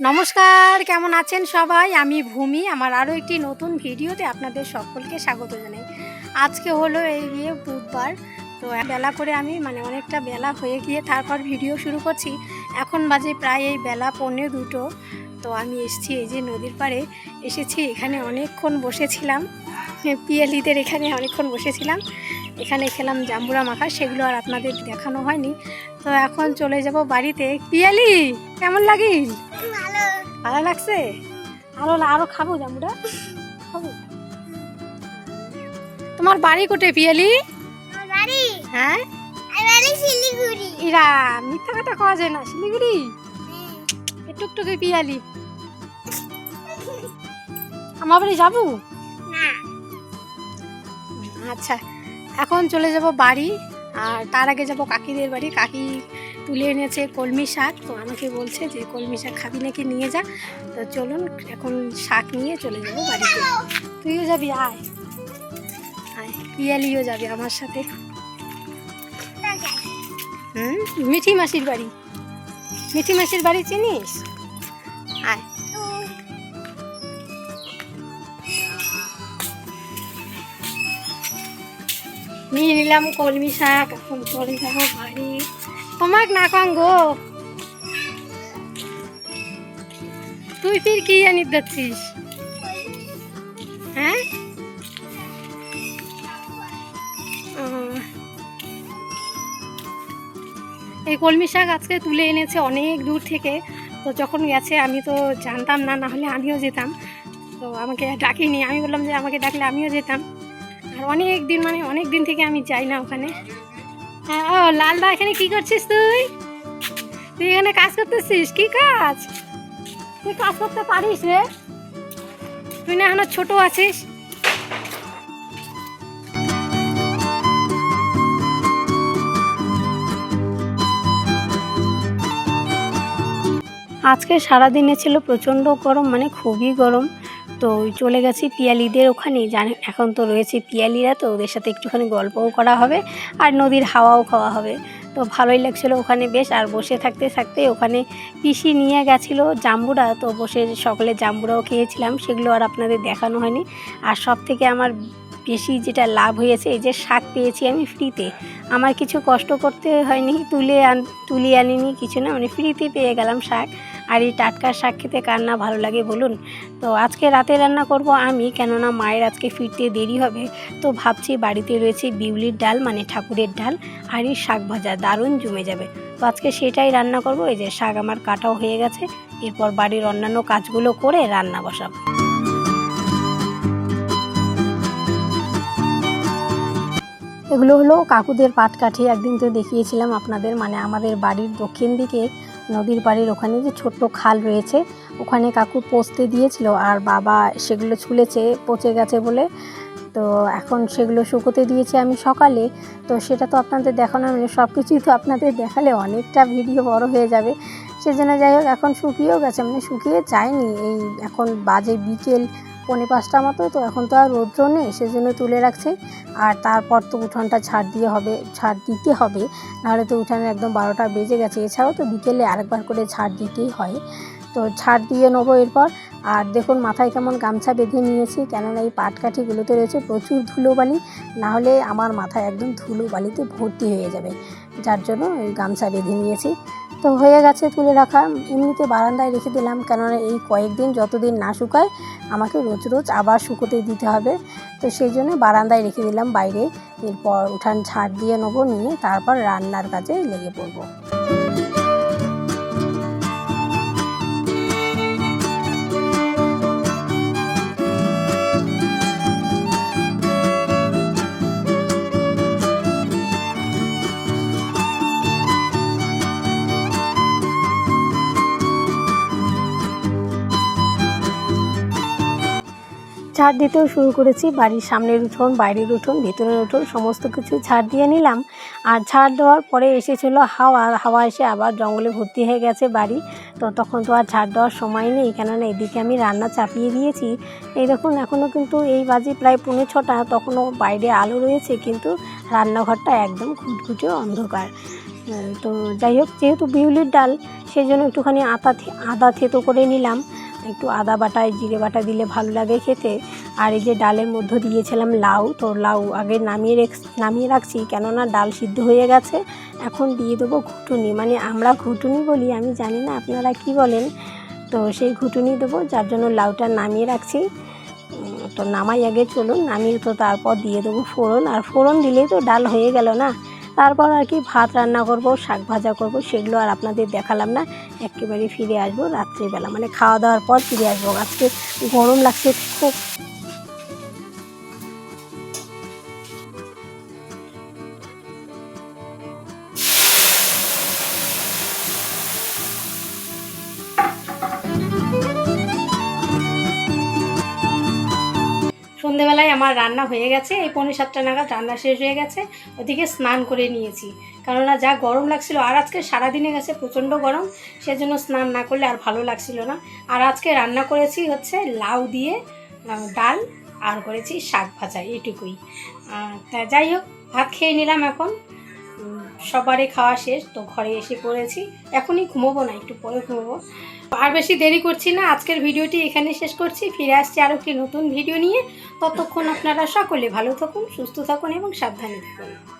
নমস্কার, কেমন আছেন সবাই? আমি ভূমি, আমার আরও একটি নতুন ভিডিওতে আপনাদের সকলকে স্বাগত জানাই। আজকে হলো এই গিয়ে বুধবার, তো বেলা করে আমি মানে অনেকটা বেলা হয়ে গিয়ে তারপর ভিডিও শুরু করছি। এখন বাজে প্রায় এই বেলা পৌনে দুটো, তো আমি এসেছি এই যে নদীর পাড়ে। এসেছি, এখানে অনেকক্ষণ বসেছিলাম। পিয়ালিদের এখানে অনেকক্ষণ বসেছিলাম। এখানে খেলাম জাম্বুরা মাখা, সেগুলো আর আপনাদের দেখানো হয়নি। তো এখন চলে যাব বাড়িতে। পিয়ালি কেমন লাগিল? ভালো লাগছে? আরও আরও খাব জামুটা। খাব। তোমার বাড়ি কোটে পিয়ালি? বাড়ি? হ্যাঁ? আমার বাড়ি শিলিগুড়ি। ইরা মিথ্যা কথা খাওয়া যায় না শিলিগুড়ি? এ টুকটুকি পিয়ালি। আমার বাড়ি যাব? আচ্ছা এখন চলে যাব বাড়ি আর তার আগে যাব কাকিদের বাড়ি। কাকি তুলে এনেছে কলমি শাক। তো আমাকে বলছে যে, কলমি শাক খাবি নাকি? নিয়ে যা। তো চলুন, এখন শাক নিয়ে চলে যাব বাড়িতে। তুইও যাবি? আয়। আয়। পিয়ালিও যাবে আমার সাথে। হুম? মিঠি মাসির বাড়ি। মিঠি মাসির বাড়ি চিনিস? আয়। নিয়ে নিলাম কলমি শাক। এখন চলে যাব বাড়ি। তোমাক না কন গো। তুই ফির কি জানি যাচ্ছিস হ্যাঁ। এই কলমি শাক আজকে তুলে এনেছে অনেক দূর থেকে। তো যখন গেছে আমি তো জানতাম না না হলে আমিও যেতাম। তো আমাকে ডাকিনি। আমি বললাম যে আমাকে ডাকলে আমিও যেতাম। আর অনেক দিন মানে অনেক দিন থেকে আমি যাই না ওখানে। ও, লালদা, এখানে কি করছিস তুই? তুই এখানে কাজ করতেছিস? কি কাজ? তুই কাজ করতে পারিস রে। তুই না এখনও ছোট আছিস। আজকে সারাদিনে ছিল প্রচণ্ড গরম মানে খুবই গরম। তো চলে গেছি পিয়ালিদের ওখানে। জানে, এখন তো রয়েছে পিয়ালিরা, তো ওদের সাথে একটুখানি গল্পও করা হবে আর নদীর হাওয়াও খাওয়া হবে। তো ভালোই লাগছিল ওখানে বেশ, আর বসে থাকতে থাকতে ওখানে পিসি নিয়ে গেছিল জাম্বুরা, তো বসে সকলে জাম্বুরাও খেয়েছিলাম, সেগুলো আর আপনাদের দেখানো হয়নি। আর সব থেকে আমার বেশি যেটা লাভ হয়েছে, এই যে শাক পেয়েছি আমি ফ্রিতে। আমার কিছু কষ্ট করতে হয়নি, তুলে আন, তুলে আনিনি, কিছু না মানে ফ্রিতে পেয়ে গেলাম শাক। আর এই টাটকা শাক খেতে কার না ভালো লাগে বলুন? তো আজকে রাতে রান্না করব আমি, কেননা মায়ের আজকে ফিরতে দেরি হবে। তো ভাবছি বাড়িতে রয়েছে বিউলির ডাল মানে ঠাকুরের ডাল, আর এই শাক ভাজা দারুণ জমে যাবে। তো আজকে সেটাই রান্না করব, এই যে শাক আমার কাটাও হয়ে গেছে, এরপর বাড়ির অন্যান্য কাজগুলো করে রান্না বসাবো। এগুলো হলো কাকুদের পাটকাঠি। একদিন তো দেখিয়েছিলাম আপনাদের মানে আমাদের বাড়ির দক্ষিণ দিকে, নদীর বাড়ির ওখানে যে ছোট্ট খাল রয়েছে, ওখানে কাকু পোস্তে দিয়েছিল আর বাবা সেগুলো ছুলেছে, পচে গেছে বলে। তো এখন সেগুলো শুকোতে দিয়েছি আমি সকালে। তো সেটা তো আপনাদের দেখানো মানে সব কিছুই তো আপনাদের দেখালে অনেকটা ভিডিও বড় হয়ে যাবে। সেজন্য যাই হোক, এখন শুকিয়েও গেছে মানে শুকিয়ে যায়নি। এই এখন বাজে বিকেল পৌনে পাঁচটা মতো তো, এখন তো আর রৌদ্র নেই, সেজন্য তুলে রাখছে। আর তারপর তো উঠানটা ছাড় দিয়ে হবে, ছাড় দিতে হবে, নাহলে তো উঠানে একদম বারোটা বেজে গেছে। এছাড়াও তো বিকেলে আরেকবার করে ছাড় দিতেই হয়। তো ছাড় দিয়ে নেব এরপর। আর দেখুন, মাথায় কেমন গামছা বেঁধে নিয়েছি, কেননা এই পাটকাঠিগুলোতে রয়েছে প্রচুর ধুলোবালি না হলে আমার মাথায় একদম ধুলোবালিতে ভর্তি হয়ে যাবে। যার জন্য এই গামছা বেঁধে নিয়েছি। তো হয়ে গেছে তুলে রাখা। এমনিতে বারান্দায় রেখে দিলাম, কেননা এই কয়েকদিন যতদিন না শুকায়, আমাকে রোজ রোজ আবার শুকোতে দিতে হবে। তো সেই জন্য বারান্দায় রেখে দিলাম বাইরে। এরপর উঠান ছাড় দিয়ে নেব, নিয়ে তারপর রান্নার কাজে লেগে পড়ব। ছাড় দিতেও শুরু করেছি। বাড়ির সামনের উঠোন, বাইরের উঠোন, ভেতরের উঠোন, সমস্ত কিছু ছাড় দিয়ে নিলাম। আর ছাড় দেওয়ার পরে এসেছিল হাওয়া। হাওয়া এসে আবার জঙ্গলে ভর্তি হয়ে গেছে বাড়ি। তো তখন তো আর ছাড় দেওয়ার সময় নেই। কেননা এদিকে আমি রান্না চাপিয়ে দিয়েছি। এই দেখুন এখনও কিন্তু এই বাজে প্রায় পৌনে ছটা। তখনও বাইরে আলো রয়েছে, কিন্তু রান্নাঘরটা একদম খুঁটখুটে অন্ধকার। তো যাই হোক, যেহেতু বিউলির ডাল সেই জন্য একটুখানি থে- আদা থেতো করে নিলাম। একটু আদা বাটায়, জিরে বাটা দিলে ভালো লাগে খেতে। আর এই যে ডালের মধ্যে দিয়েছিলাম লাউ, তো লাউ আগে নামিয়ে রেখ নামিয়ে রাখছি, কেননা ডাল সিদ্ধ হয়ে গেছে। এখন দিয়ে দেবো ঘুটুনি। মানে আমরা ঘুটুনি বলি, আমি জানি না, আপনারা কি বলেন? তো সেই ঘুটুনি দেবো, যার জন্য লাউটা নামিয়ে রাখছি। তো নামাই আগে, চলুন, নামিয়ে তো তারপর দিয়ে দেবো ফোড়ন। আর ফোড়ন দিলেই তো ডাল হয়ে গেল না? তারপর আর কি ভাত রান্না করব, শাক ভাজা করব, সেগুলো আর আপনাদের দেখালাম না। একেবারে ফিরে আসব রাত্রিবেলা। মানে খাওয়া দাওয়ার পর ফিরে আসব। আজকে গরম লাগছে খুব। সন্ধেবেলায় আমার রান্না হয়ে গেছে। এই পনেরো সাতটা নাগাদ রান্না শেষ হয়ে গেছে। ওদিকে স্নান করে নিয়েছি। কেননা যা গরম লাগছিল, আর আজকে সারাদিনে গেছে প্রচণ্ড গরম, সেজন্য স্নান না করলে আর ভালো লাগছিল না। আর আজকে রান্না করেছি হচ্ছে লাউ দিয়ে ডাল, আর করেছি শাক ভাজা, এইটুকুই। তা যাই হোক, ভাত খেয়ে নিলাম এখন। সবারই খাওয়া শেষ, তো ঘরে এসে পড়েছি। এখনই ঘুমোবো না, একটু পরে ঘুমোবো। আর বেশি দেরি করছি না, আজকের ভিডিওটি এখানে শেষ করছি। ফিরে আসছি আরও একটি নতুন ভিডিও নিয়ে। ততক্ষণ আপনারা সকলে ভালো থাকুন, সুস্থ থাকুন এবং সাবধানে থাকুন।